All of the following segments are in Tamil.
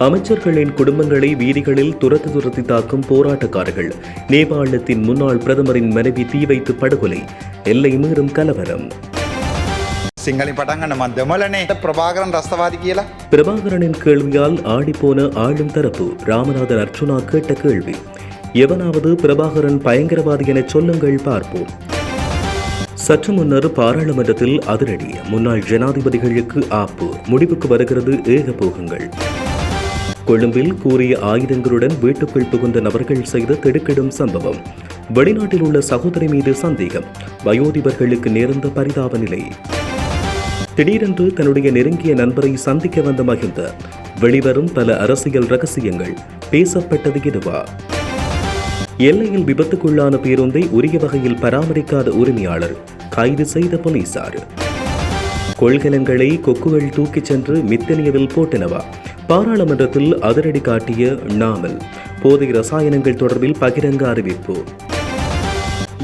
அமைச்சர்களின் குடும்பங்களை வீதிகளில் துரத்து துரத்தி தாக்கும் போராட்டக்காரர்கள் நேபாளத்தின் முன்னாள் பிரதமரின் மனைவி தீ வைத்து படுகொலை எல்லை மீறும் கலவரம் සිංහලින් පටන්ගන්න මන් දෙමලනේ ප්‍රභාකරන් රස්තවාදි කියලා பிரபாகரனின் கேள்வியால் ஆடிப்போன ஆளும் தரப்பு ராமநாதன் அர்ச்சுனா கேட்ட கேள்வி எவனாவது பிரபாகரன் பயங்கரவாதி என சொல்லுங்கள் பார்ப்போம் சற்று முன்னர் பாராளுமன்றத்தில் அதிரடி முன்னாள் ஜனாதிபதிகளுக்கு ஆப்பு முடிவுக்கு வருகிறது ஏகபோகங்கள் கொழும்பில் கூறிய ஆயுதங்களுடன் வீட்டுக்குள் புகுந்த நபர்கள் செய்த திடுக்கிடும் சம்பவம். வெளிநாட்டில் உள்ள சகோதரி மீது சந்தேகம். வயோதிபர்களுக்கு நேர்ந்த பரிதாப நிலை திடீரென்று தன்னுடைய நெருங்கிய நண்பரை சந்திக்க வந்த மகிந்த வெளிவரும் பல அரசியல் ரகசியங்கள். பேசப்பட்டது இதுவா எல்லையில் விபத்துக்குள்ளான பேருந்தை உரிய வகையில் பராமரிக்காத உரிமையாளர் கைது செய்த போலீசார். கொள்கலங்களை கொக்குகள் தூக்கிச் சென்று மித்தனியவில் போட்டனவா? பாராளுமன்றத்தில் அதிரடி காட்டிய நாமல் போதை ரசாயனங்கள் தொடர்பில் பகிரங்க அறிவிப்பு.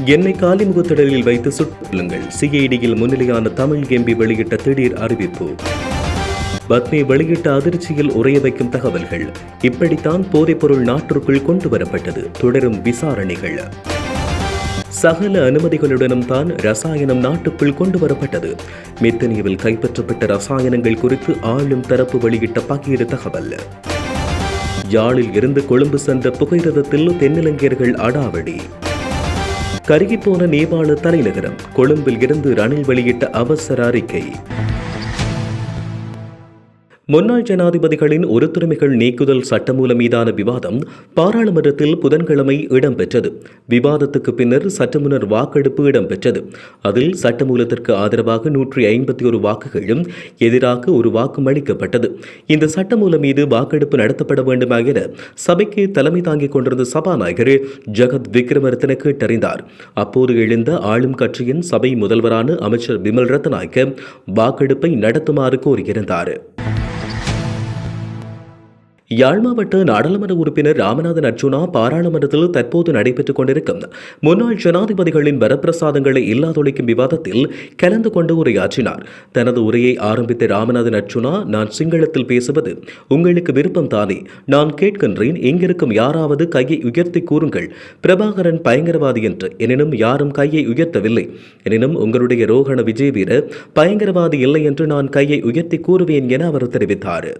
என்னை காலிமுகத்திடலில் வைத்து சுட்டுங்கள் சிஐடியில் முன்னிலையான தமிழ் எம்பி வெளியிட்ட திடீர் அறிவிப்பு. பத்மி வெளியிட்ட அதிர்ச்சியில் உரைய வைக்கும் தகவல்கள். இப்படித்தான் போதைப்பொருள் நாட்டிற்குள் கொண்டு வரப்பட்டது. தொடரும் விசாரணைகள். சகல அனுமதிகளுடனும் தான் ரசாயனம் நாட்டுக்குள் கொண்டு வரப்பட்டது மெத்தனியவில் கைப்பற்றப்பட்ட ரசாயனங்கள் குறித்து ஆளும் தரப்பு வெளியிட்ட பகிர் தகவல். யாழில் இருந்து கொழும்பு சென்ற புகைரதத்தில் தென்னிலங்கையர்கள் அடாவடி. கருகிப்போன நேபாள தலைநகரம் கொழும்பில் இருந்து ரணில் வெளியிட்ட அவசர அறிக்கை. முன்னாள் ஜனாதிபதிகளின் உறுத்துரிமைகள் நீக்குதல் சட்டமூலம் மீதான விவாதம் பாராளுமன்றத்தில் புதன்கிழமை இடம்பெற்றது. விவாதத்துக்கு பின்னர் சட்டமுன்னர் வாக்கெடுப்பு இடம்பெற்றது. அதில் சட்டமூலத்திற்கு ஆதரவாக நூற்றி ஐம்பத்தி ஒரு வாக்குகளும் எதிராக ஒரு வாக்கும் அளிக்கப்பட்டது. இந்த சட்டமூலம் மீது வாக்கெடுப்பு நடத்தப்பட வேண்டுமா என சபைக்கு தலைமை தாங்கிக் கொண்டிருந்த சபாநாயகர் ஜெகத் விக்ரமரத்ன கேட்டறிந்தார் அப்போது எழுந்த ஆளும் கட்சியின் சபை முதல்வரான அமைச்சர் பிமல் ரத்நாயக்க வாக்கெடுப்பை நடத்துமாறு கோரியிருந்தார். யாழ் மாவட்ட நாடாளுமன்ற உறுப்பினர் ராமநாதன் அர்ஜுனா பாராளுமன்றத்தில் தற்போது நடைபெற்றுக் கொண்டிருக்கும் முன்னாள் ஜனாதிபதிகளின் வரப்பிரசாதங்களை இல்லாதொழிக்கும் விவாதத்தில் கலந்து கொண்டு உரையாற்றினார். தனது உரையை ஆரம்பித்த ராமநாதன் அர்ச்சுனா நான் சிங்களத்தில் பேசுவது உங்களுக்கு விருப்பம் தானே? நான் கேட்கின்றேன் இங்கிருக்கும் யாராவது கையை உயர்த்தி கூறுங்கள். பிரபாகரன் பயங்கரவாதி என்று. எனினும் யாரும் கையை உயர்த்தவில்லை. எனினும் உங்களுடைய ரோகண விஜய் வீரர் பயங்கரவாதி இல்லை என்று நான் கையை உயர்த்தி கூறுவேன் என அவர் தெரிவித்தார்.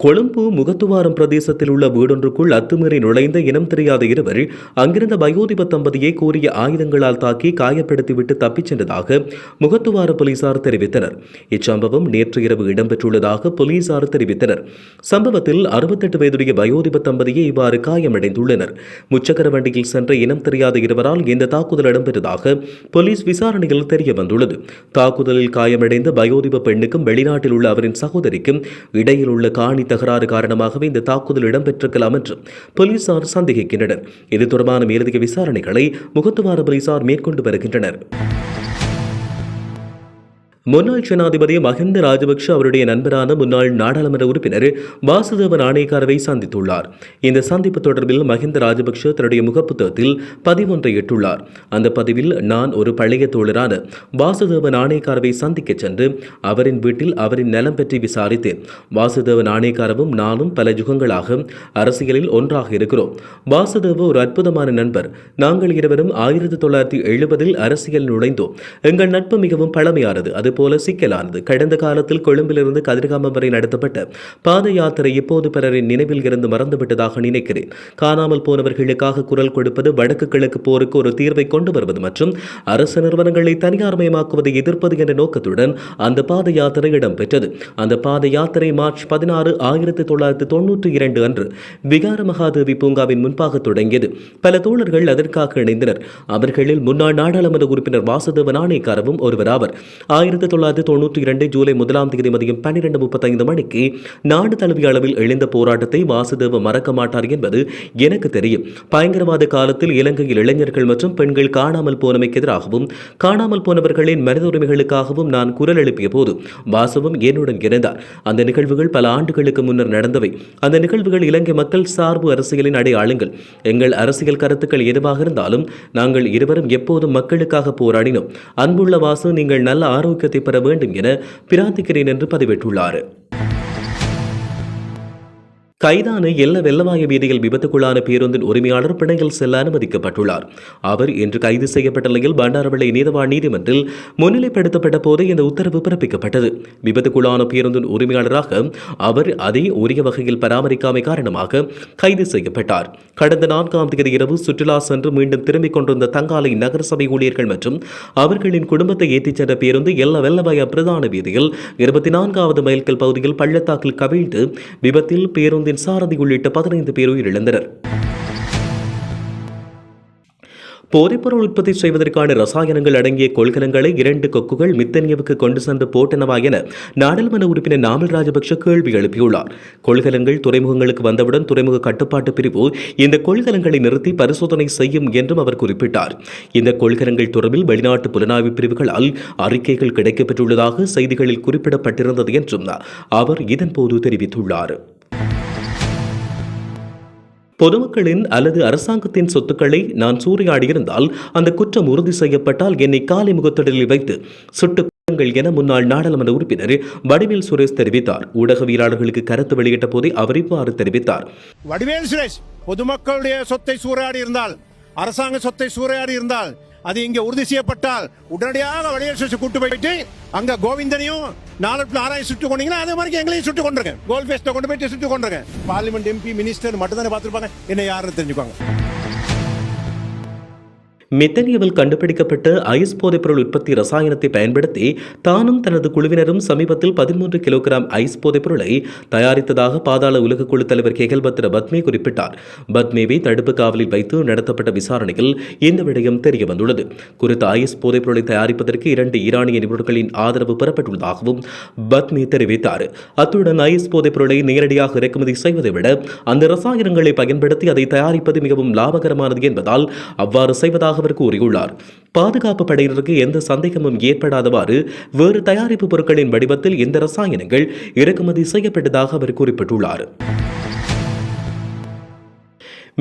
கொழும்பு முகத்துவாரம் பிரதேசத்தில் உள்ள வீடொன்றுக்குள் அத்துமீறி நுழைந்த இனம் தெரியாத இருவர் அங்கிருந்த வயோதிப தம்பதியை கூறிய ஆயுதங்களால் தாக்கி காயப்படுத்திவிட்டு தப்பிச் சென்றதாக முகத்துவார போலீசார் தெரிவித்தனர். இச்சம்பவம் நேற்று இரவு இடம்பெற்றுள்ளதாக போலீசார் தெரிவித்தனர். சம்பவத்தில் அறுபத்தெட்டு வயதுடைய வயோதிப தம்பதியை இவ்வாறு காயமடைந்துள்ளனர். முச்சக்கர வண்டியில் சென்ற இனம் தெரியாத இருவரால் இந்த தாக்குதல் இடம்பெற்றதாக போலீஸ் விசாரணையில் தெரிய வந்துள்ளது தாக்குதலில் காயமடைந்த வயோதிப பெண்ணுக்கும் வெளிநாட்டில் உள்ள அவரின் சகோதரிக்கும் இடையில் உள்ள காணி தகராறு காரணமாகவே இந்த தாக்குதல் இடம்பெற்றிருக்கலாம் என்று போலீசார் சந்தேகிக்கின்றனர். இது தொடர்பான மேலதிக விசாரணைகளை முகத்துவார போலீசார் மேற்கொண்டு வருகின்றனர். முன்னாள் ஜனாதிபதி மஹிந்த ராஜபக்ஷ அவருடைய நண்பரான முன்னாள் நாடாளுமன்ற உறுப்பினர் வாசுதேவ நாணயக்காரவை சந்தித்துள்ளார். இந்த சந்திப்பு தொடர்பில் மஹிந்த ராஜபக்ஷ தன்னுடைய முகப்புத்தகத்தில் பதிவொன்றை இட்டுள்ளார். அந்த பதிவில் நான் ஒரு பழைய தோழரான வாசுதேவ நாணயக்காரவை சந்திக்க சென்று அவரின் வீட்டில் அவரின் நலம் பற்றி விசாரித்தேன். வாசுதேவ நாணயக்காரவும் நானும் பல யுகங்களாக அரசியலில் ஒன்றாக இருக்கிறோம். வாசுதேவ ஒரு அற்புதமான நண்பர். நாங்கள் இருவரும் ஆயிரத்தி தொள்ளாயிரத்தி எழுபதில் அரசியல் நுழைந்தோம். எங்கள் நட்பு மிகவும் பழமையானது. அது போல சிக்கலானது. கடந்த காலத்தில் கொழும்பிலிருந்து கதிர்காமம் வரை நடத்தப்பட்ட பாத யாத்திரை இப்போது பிறரின் நினைவில் இருந்து மறந்துவிட்டதாக நினைக்கிறேன். காணாமல் போனவர்களுக்காக குரல் கொடுப்பது வடக்கு கிழக்கு போருக்கு ஒரு தீர்வை கொண்டு வருவது மற்றும் அரசு நிறுவனங்களை தனியார்மயமாக்குவதை எதிர்ப்பது என்ற நோக்கத்துடன் அந்த பாத யாத்திரை இடம்பெற்றது. அந்த பாத யாத்திரை மார்ச் பதினாறு ஆயிரத்தி தொள்ளாயிரத்தி தொன்னூற்றி இரண்டு அன்று விகார மகாதேவி பூங்காவின் முன்பாக தொடங்கியது. பல தோழர்கள் அதற்காக இணைந்தனர். அவர்களில் முன்னாள் நாடாளுமன்ற உறுப்பினர் வாசுதேவ நாணயக்காரவும் ஒருவராவர் ஆயிரத்தி தொள்ளாயிரத்தி தொண்ணூற்றி இரண்டு ஜூலை முதலாம் தேதி மதியம் பன்னிரண்டு முப்பத்தைந்து மணிக்கு நாடு தழுவிய அளவில் எழுந்த போராட்டத்தை வாசுதேவ மறக்க மாட்டார் என்பது எனக்கு தெரியும். பயங்கரவாத காலத்தில் இலங்கையில் இளைஞர்கள் மற்றும் பெண்கள் காணாமல் போனமைக்கு எதிராகவும் காணாமல் போனவர்களின் மனித உரிமைகளுக்காகவும் நான் குரல் எழுப்பிய போது வாசுவும் என்னுடன் இருந்தார் அந்த நிகழ்வுகள் பல ஆண்டுகளுக்கு முன்னர் நடந்தவை. அந்த நிகழ்வுகள் இலங்கை மக்கள் சார்பு அரசியலின் அடையாளங்கள். எங்கள் அரசியல் கருத்துக்கள் எதுவாக இருந்தாலும் நாங்கள் இருவரும் எப்போதும் மக்களுக்காக போராடினோம். அன்புள்ள வாசு நீங்கள் நல்ல ஆரோக்கியத்தை பெற வேண்டும் என பிரார்த்திக்கிறேன் என்று பதிவிட்டுள்ளார் கைதான எல்ல வெள்ளவாய வீதியில் விபத்துக்குள்ளான பேருந்தின் உரிமையாளர் பிணையில் செல்ல அனுமதிக்கப்பட்டுள்ளார். அவர் இன்று கைது செய்யப்பட்ட நிலையில் பண்டாரவளை நீதவான் நீதிமன்றில் முன்னிலைப்படுத்தப்பட்ட போது இந்த உத்தரவு பிறப்பிக்கப்பட்டது. விபத்துக்குள்ளான பேருந்தின் உரிமையாளராக அவர் அதை உரிய வகையில் பராமரிக்காமை காரணமாக கைது செய்யப்பட்டார். கடந்த நான்காம் தேதி இரவு சுற்றுலா சென்று மீண்டும் திரும்பிக் கொண்டிருந்த தங்காலை நகரசபை ஊழியர்கள் மற்றும் அவர்களின் குடும்பத்தை ஏற்றிச் சென்ற பேருந்து எல்ல வெள்ளவாய பிரதான வீதியில் இருபத்தி நான்காவது மைல்கல் பகுதியில் பள்ளத்தாக்கில் கவிழ்ந்து விபத்தில் பேருந்து பேருந்தின் சாரதி உள்ளிட்ட பதினைந்து பேர் உயிரிழந்தனர். போதைப்பொருள் உற்பத்தி செய்வதற்கான ரசாயனங்கள் அடங்கிய கொள்கலங்களை இரண்டு கொக்குகள் மித்தனியவுக்கு கொண்டு சென்று போட்டனவா என நாடாளுமன்ற உறுப்பினர் நாமல் ராஜபக்ஷ கேள்வி எழுப்பியுள்ளார். கொள்கலங்கள் துறைமுகங்களுக்கு வந்தவுடன் துறைமுக கட்டுப்பாட்டு பிரிவு இந்த கொள்கலங்களை நிறுத்தி பரிசோதனை செய்யும் என்றும் அவர் குறிப்பிட்டார். இந்த கொள்கலங்கள் தொடர்பில் வெளிநாட்டு புலனாய்வு பிரிவுகளால் அறிக்கைகள் கிடைக்கப்பெற்றுள்ளதாக செய்திகளில் குறிப்பிடப்பட்டிருந்தது என்றும் அவர் இதன்போது தெரிவித்துள்ளார். பொதுமக்களின் அல்லது அரசாங்கத்தின் சொத்துக்களை நான் சூறையாடியிருந்தால் அந்த குற்றம் உறுதி செய்யப்பட்டால் என்னை காலை முகத்தடலில் வைத்து சுட்டு என முன்னாள் நாடாளுமன்ற உறுப்பினர் வடிவேல் சுரேஷ் தெரிவித்தார். ஊடகவியலாளர்களுக்கு கருத்து வெளியிட்ட போதே அவர் இவ்வாறு தெரிவித்தார். வடிவேல் சுரேஷ் பொதுமக்களுடைய சொத்தை சூறையாடி இருந்தால் அரசாங்க சொத்தை சூறையாடி இருந்தால் அது இங்கே உறுதி செய்யப்பட்டால் உடனடியாக வடிவேல் சுரேஷ் கூட்டு போயிட்டு அங்க கோவிந்தனையும் நாலு ஆராய் சுட்டு கொண்டீங்கன்னா அதே மாதிரி எங்களையும் சுட்டு கொண்டிருக்கேன் கோல் பேஸ்ட கொண்டு போயிட்டு சுட்டு கொண்டிருக்கேன் பார்லிமெண்ட் எம்பி மினிஸ்டர் மட்டும் தானே பார்த்துருப்பாங்க. என்ன யாருன்னு தெரிஞ்சுக்காங்க. மெத்தனியவில் கண்டுபிடிக்கப்பட்ட ஐஸ் போதைப்பொருள் உற்பத்தி ரசாயனத்தை பயன்படுத்தி தானும் தனது குழுவினரும் சமீபத்தில் பதிமூன்று கிலோகிராம் ஐஸ் போதைப்பொருளை தயாரித்ததாக பாதாள உலக குழு தலைவர் கெகல்பத்ர பத்மே குறிப்பிட்டார். பத்மேவை தடுப்பு காவலில் வைத்து நடத்தப்பட்ட விசாரணையில் இந்த விடயம் தெரியவந்துள்ளது. குறித்த ஐஸ் போதைப்பொருளை தயாரிப்பதற்கு இரண்டு ஈரானிய நிபுணர்களின் ஆதரவு பெறப்பட்டுள்ளதாகவும் பத்மே தெரிவித்தார். அத்துடன் ஐஸ் போதைப்பொருளை நேரடியாக இறக்குமதி செய்வதை விட அந்த ரசாயனங்களை பயன்படுத்தி அதை தயாரிப்பது மிகவும் லாபகரமானது என்பதால் அவ்வாறு செய்வதாக அவர் கூறியுள்ளார். பாதுகாப்பு படையினருக்கு எந்த சந்தேகமும் ஏற்படாதவாறு வேறு தயாரிப்பு பொருட்களின் வடிவத்தில் இந்த ரசாயனங்கள் இறக்குமதி செய்யப்பட்டதாக அவர் குறிப்பிட்டுள்ளார்.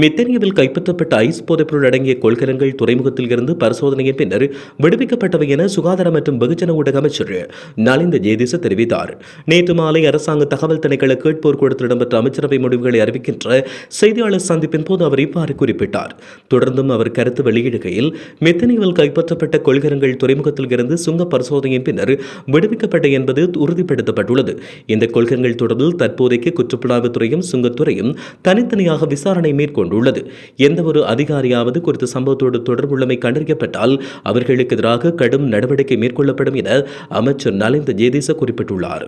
மித்தனியாவில் கைப்பற்றப்பட்ட ஐஸ் போதைப்பொருள் அடங்கிய கொள்கலங்கள் துறைமுகத்தில் இருந்து பரிசோதனையின் பின்னர் விடுவிக்கப்பட்டவை என சுகாதார மற்றும் வெகுஜன ஊடக அமைச்சர் நலிந்த ஜேதிச தெரிவித்தார். நேற்று மாலை அரசாங்க தகவல் திணைக்கள கேட்போர் கூடத்தில் இடம்பெற்ற அமைச்சரவை முடிவுகளை அறிவிக்கின்ற செய்தியாளர் சந்திப்பின் போது அவர் இவ்வாறு குறிப்பிட்டார். தொடர்ந்தும் அவர் கருத்து வெளியிடுகையில் மெத்தனியில் கைப்பற்றப்பட்ட கொள்கலங்கள் துறைமுகத்தில் இருந்து சுங்க பரிசோதனையின் பின்னர் விடுவிக்கப்பட்ட என்பது உறுதிப்படுத்தப்பட்டுள்ளது. இந்த கொள்கலங்கள் தொடர்பில் தற்போதைக்கு குற்றப்புலனாய்வுத் துறையும் சுங்கத்துறையும் தனித்தனியாக விசாரணை மேற்கொண்டுள்ளது எந்தவொரு அதிகாரியாவது குறித்த சம்பவத்தோடு தொடர்புள்ளமை கண்டறியப்பட்டால் அவர்களுக்கு எதிராக கடும் நடவடிக்கை மேற்கொள்ளப்படும் என அமைச்சர் நலிந்த ஜேதேச குறிப்பிட்டுள்ளார்.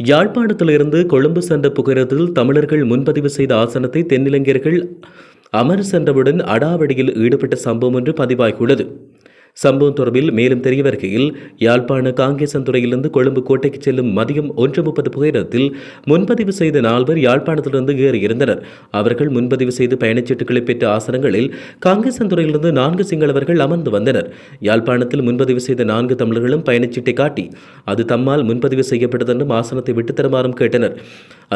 யாழ்ப்பாணத்திலிருந்து கொழும்பு சென்ற புகையிரத்தில் தமிழர்கள் முன்பதிவு செய்த ஆசனத்தை தென்னிலங்கையர்கள் அமர் சென்றவுடன் அடாவடியில் ஈடுபட்ட சம்பவம் ஒன்று பதிவாகியுள்ளது. சம்பவம் தொடர்பில் மேலும் தெரிய வருகையில் யாழ்ப்பாண காங்கேசந்துறையிலிருந்து கொழும்பு கோட்டைக்கு செல்லும் மதியம் ஒன்று முப்பது புகையிடத்தில் முன்பதிவு செய்த நால்வர் யாழ்ப்பாணத்திலிருந்து ஏறியிருந்தனர். அவர்கள் முன்பதிவு செய்து பயணச்சீட்டுகளை பெற்ற ஆசனங்களில் காங்கேசந்துறையிலிருந்து நான்கு சிங்களவர்கள் அமர்ந்து வந்தனர். யாழ்ப்பாணத்தில் முன்பதிவு செய்த நான்கு தமிழர்களும் பயணச்சீட்டை காட்டி அது தம்மால் முன்பதிவு செய்யப்பட்டதென்றும் ஆசனத்தை விட்டுத் தருமாறும் கேட்டனர்.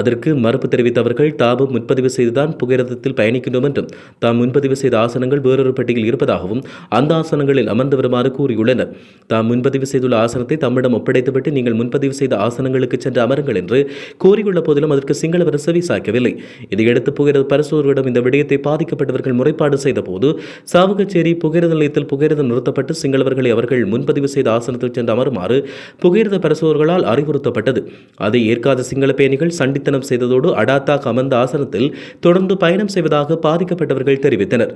அதற்கு மறுப்பு தெரிவித்த அவர்கள் தாமும் முன்பதிவு செய்துதான் புகையிரதத்தில் பயணிக்கின்றோம் என்றும் தாம் முன்பதிவு செய்த ஆசனங்கள் வேறொரு பட்டியில் இருப்பதாகவும் அந்த ஆசனங்களில் அமர்ந்து வருமாறு கூறியுள்ளனர். தாம் முன்பதிவு செய்துள்ள ஆசனத்தை தம்மிடம் ஒப்படைத்துவிட்டு நீங்கள் முன்பதிவு செய்த ஆசனங்களுக்கு சென்று அமருங்கள் என்று கூறியுள்ள போதிலும் அதற்கு சிங்களவர் செவி சாய்க்கவில்லை இதையடுத்து புகையிரத பரிசோர்களிடம் இந்த விடயத்தை பாதிக்கப்பட்டவர்கள் முறைப்பாடு செய்த போது சாவகச்சேரி புகையிரத நிலையத்தில் புகையிரதம் நிறுத்தப்பட்டு சிங்களவர்களை அவர்கள் முன்பதிவு செய்த ஆசனத்தில் சென்று அமருமாறு புகையிரத பரிசோர்களால் அறிவுறுத்தப்பட்டது. அதை ஏற்காத சிங்கள பயணிகள் சண்டித்தனம் செய்ததோடு அடாத்தாக் அமர்ந்த ஆசனத்தில் தொடர்ந்து பயணம் செய்வதாக பாதிக்கப்பட்டவர்கள் தெரிவித்தனர்.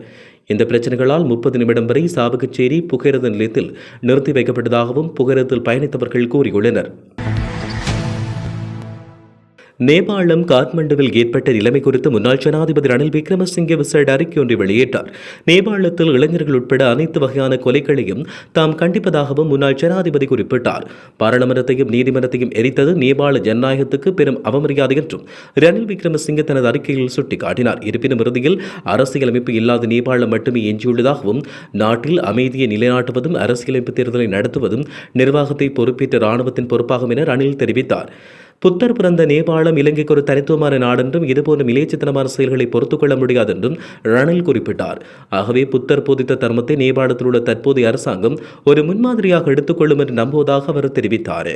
இந்த பிரச்சனைகளால் முப்பது நிமிடம் வரை சாவகச்சேரி புகையிரத நிலையத்தில் நிறுத்தி வைக்கப்பட்டதாகவும் புகையிரத்தில் பயணித்தவர்கள் கூறியுள்ளனர். நேபாளம் காத்மண்டுவில் ஏற்பட்ட நிலைமை குறித்து முன்னாள் ஜனாதிபதி ரணில் விக்ரமசிங்கே விசேட அறிக்கை ஒன்றை வெளியிட்டார். நேபாளத்தில் இளைஞர்கள் உட்பட அனைத்து வகையான கொலைகளையும் தாம் கண்டிப்பதாகவும் முன்னாள் ஜனாதிபதி குறிப்பிட்டார். பாராளுமன்றத்தையும் நீதிமன்றத்தையும் எரித்தது நேபாள ஜனநாயகத்துக்கு பெரும் அவமரியாதை என்றும் ரணில் விக்ரமசிங்கே தனது அறிக்கையில் சுட்டிக்காட்டினார். இருப்பினும் இறுதியில் அரசியலமைப்பு இல்லாத நேபாளம் மட்டுமே எஞ்சியுள்ளதாகவும் நாட்டில் அமைதியை நிலைநாட்டுவதும் அரசியலமைப்பு தேர்தலை நடத்துவதும் நிர்வாகத்தை பொறுப்பேற்ற இராணுவத்தின் பொறுப்பாகும் என ரணில் தெரிவித்தார். புத்தர் பிறந்த நேபாளம் இலங்கைக்கு ஒரு தனித்துவமான நாடென்றும் இதுபோன்ற மிலேச்சத்தனமான செயல்களை பொறுத்துக்கொள்ள முடியாது என்றும் ரணில் குறிப்பிட்டார். ஆகவே புத்தர் போதித்த தர்மத்தை நேபாளத்தில் உள்ள தற்போதைய அரசாங்கம் ஒரு முன்மாதிரியாக எடுத்துக்கொள்ளும் என்று நம்புவதாக அவர் தெரிவித்தார்.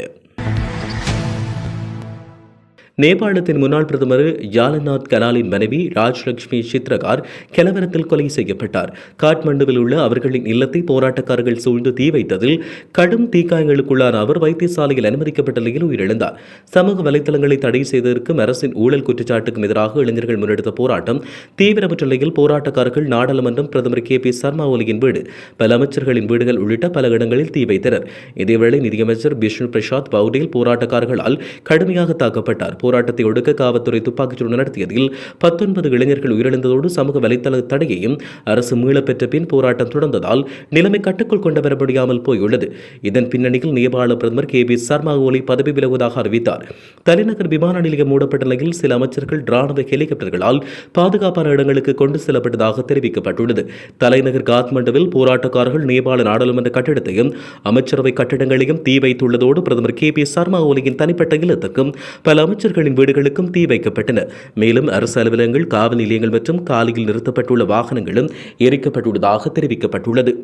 நேபாளத்தின் முன்னாள் பிரதமர் யாலநாத் கலாலின் மனைவி ராஜ்லட்சுமி சித்ரகார் கலவரத்தில் கொலை செய்யப்பட்டார். காட்மண்டுவில் உள்ள அவர்களின் இல்லத்தை போராட்டக்காரர்கள் சூழ்ந்து தீ வைத்ததில் கடும் தீக்காயங்களுக்குள்ளான அவர் வைத்தியசாலையில் அனுமதிக்கப்பட்ட நிலையில் உயிரிழந்தார். சமூக வலைதளங்களை தடை செய்ததற்கும் அரசின் ஊழல் குற்றச்சாட்டுக்கும் எதிராக இளைஞர்கள் முன்னெடுத்த போராட்டம் தீவிரமற்ற நிலையில் போராட்டக்காரர்கள் நாடாளுமன்றம் பிரதமர் கே பி சர்மா ஒலியின் வீடு பல அமைச்சர்களின் வீடுகள் உள்ளிட்ட பல இடங்களில் தீ வைத்தனர். இதேவேளை நிதியமைச்சர் விஷ்ணு பிரசாத் பவுடில் போராட்டக்காரர்களால் கடுமையாக தாக்கப்பட்டார். போராட்டத்தை ஒடுக்க காவல்துறை துப்பாக்கிச்சூடு நடத்தியதில் பத்தொன்பது இளைஞர்கள் உயிரிழந்ததோடு சமூக வலைத்தள தடையையும் அரசு மீளப்பெற்ற பின் போராட்டம் தொடர்ந்ததால் நிலைமை கட்டுக்குள் கொண்டு வர முடியாமல் போயுள்ளது. இதன் பின்னணியில் நேபாள பிரதமர் கே பி சர்மா ஓலி பதவி விலகுவதாக அறிவித்தார். தலைநகர் விமான நிலையம் மூடப்பட்ட நிலையில் சில அமைச்சர்கள் ராணுவ ஹெலிகாப்டர்களால் பாதுகாப்பான இடங்களுக்கு கொண்டு செல்லப்பட்டதாக தெரிவிக்கப்பட்டுள்ளது. தலைநகர் காத்மண்டுவில் போராட்டக்காரர்கள் நேபாள நாடாளுமன்ற கட்டிடத்தையும் அமைச்சரவை கட்டிடங்களையும் தீ வைத்துள்ளதோடு பிரதமர் கே பி சர்மா ஒலியின் தனிப்பட்ட இல்லத்துக்கும் பல அமைச்சர்களின் வீடுகளுக்கும் தீ வைக்கப்பட்டன. மேலும் அரசு அலுவலகங்கள் காவல் நிலையங்கள் மற்றும் காலையில் நிறுத்தப்பட்டுள்ள வாகனங்களும் எரிக்கப்பட்டுள்ளதாக தெரிவிக்கப்பட்டுள்ளது.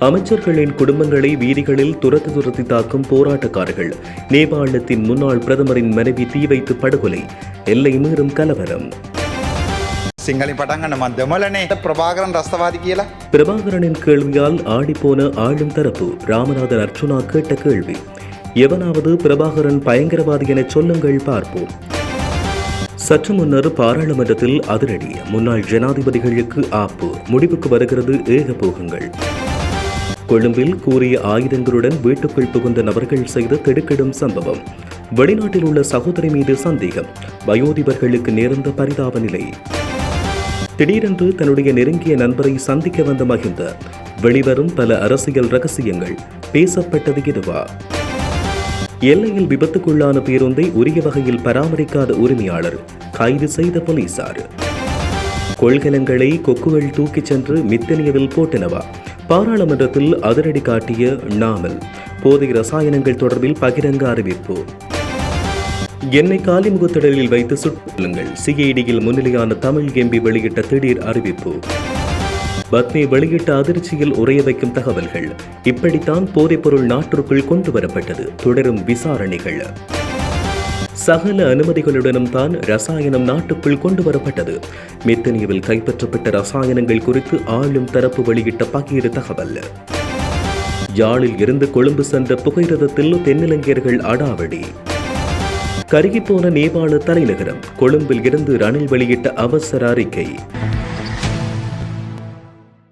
அமைச்சர்களின் குடும்பங்களை வீதிகளில் துரத்து துரத்தி தாக்கும் போராட்டக்காரர்கள். நேபாளத்தின் முன்னாள் பிரதமரின் மனைவி தீ வைத்து படுகொலை. எல்லை மீறும் கலவரம். සිංහලින් පටන්ගන්න මන් දෙමලනේ ප්‍රභාකරන් රස්තවාදි කියලා பிரபாகரனின் கேள்வியால் ஆடிப்போன ஆளும் தரப்பு ராமநாதன் அர்ச்சுனா கேட்ட கேள்வி எவனாவது பிரபாகரன் பயங்கரவாதி என சொல்லுங்கள் பார்ப்போம் சற்று முன்னர் பாராளுமன்றத்தில் அதிரடி முன்னாள் ஜனாதிபதிகளுக்கு ஆப்பு முடிவுக்கு வருகிறது ஏகபோகங்கள் கொழும்பில் கூறிய ஆயுதங்களுடன் வீட்டுக்குள் புகுந்த நபர்கள் செய்த திடுக்கிடும் சம்பவம் வெளிநாட்டில் உள்ள சகோதரி மீது சந்தேகம் வயோதிபர்களுக்கு நேர்ந்த பரிதாப நிலை திடீரென்று தன்னுடைய நெருங்கிய நண்பரை சந்திக்க வந்த மகிந்த வெளிவரும் பல அரசியல் ரகசியங்கள் பேசப்பட்டது இதுவா? எல்லையில் விபத்துக்குள்ளான பேருந்தை உரிய வகையில் பராமரிக்காத உரிமையாளர் கைது செய்த போலீசார். கொள்கலங்களை கொக்குகள் தூக்கிச் சென்று மித்தனியவில் போட்டனவா? பாராளுமன்றத்தில் அதிரடி காட்டிய நாமல் போதை ரசாயனங்கள் தொடர்பில் பகிரங்க அறிவிப்பு. என்னை காலிமுகத்திடலில் வைத்து சுட்டுங்கள் சிஐடியில் முன்னிலையான தமிழ் எம்பி வெளியிட்ட திடீர் அறிவிப்பு. பத்மி வெளியிட்ட அதிர்ச்சியில் உரைய வைக்கும் தகவல்கள். இப்படித்தான் போதைப்பொருள் நாட்டிற்குள் கொண்டு வரப்பட்டது தொடரும் விசாரணைகள். சகல அனுமதிகளுடனும் தான் ரசாயனம் நாட்டுக்குள் கொண்டு வரப்பட்டது மெத்தனியவில் கைப்பற்றப்பட்ட ரசாயனங்கள் குறித்து ஆளும் தரப்பு வெளியிட்ட பகிர் தகவல். யாழில் இருந்து கொழும்பு சென்ற புகையிரதத்தில் தென்னிலங்கையர்கள் அடாவடி. கருகிப்போன நேபாள தலைநகரம் கொழும்பில் இருந்து ரணில் வெளியிட்ட அவசர அறிக்கை.